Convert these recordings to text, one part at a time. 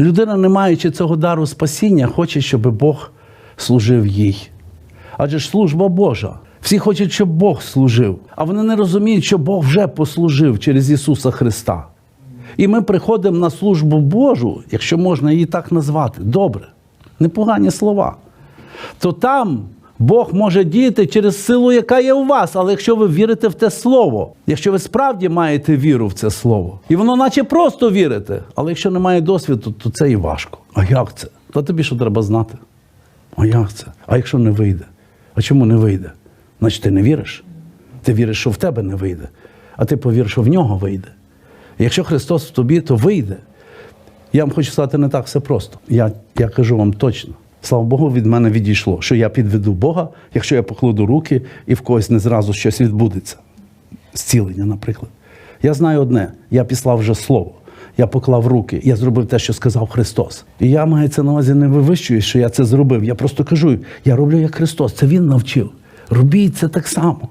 Людина, не маючи цього дару спасіння, хоче, щоб Бог служив їй. Адже ж служба Божа. Всі хочуть, щоб Бог служив, а вони не розуміють, що Бог вже послужив через Ісуса Христа. І ми приходимо на службу Божу, якщо можна її так назвати, добре, непогані слова. То там Бог може діяти через силу, яка є у вас. Але якщо ви вірите в те слово, якщо ви справді маєте віру в це слово, і воно наче просто вірите, але якщо немає досвіду, то це і важко. А як це? То тобі що треба знати? А як це? А якщо не вийде? А чому не вийде? Значить, ти не віриш. Ти віриш, що в тебе не вийде, а ти повір, що в нього вийде. І якщо Христос в тобі, то вийде. Я вам хочу сказати, не так все просто. Я, я кажу вам точно. Слава Богу, від мене відійшло, що я підведу Бога, якщо я покладу руки і в когось не зразу щось відбудеться. Зцілення, наприклад. Я знаю одне: я післав вже слово. Я поклав руки, я зробив те, що сказав Христос. І я це на увазі не вивищую, що я це зробив. Я просто кажу, я роблю як Христос. Це Він навчив. Робіть це так само.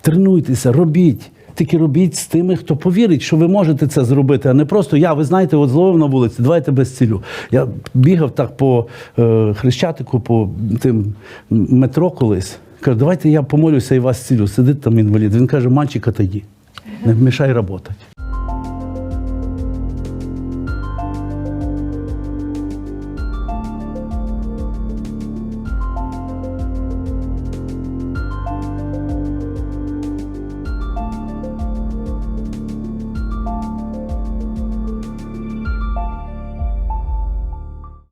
Тренуйтеся, робіть. Тільки робіть з тими, хто повірить, що ви можете це зробити, а не просто я, ви знаєте, от зловив на вулиці, давайте без цілю. Я бігав так по е, хрещатику, по тим метро колись. Кажу, давайте я помолюся і вас цілю. Сидить там інвалід. Він каже, мальчик, тоді, Не вмішай працювати.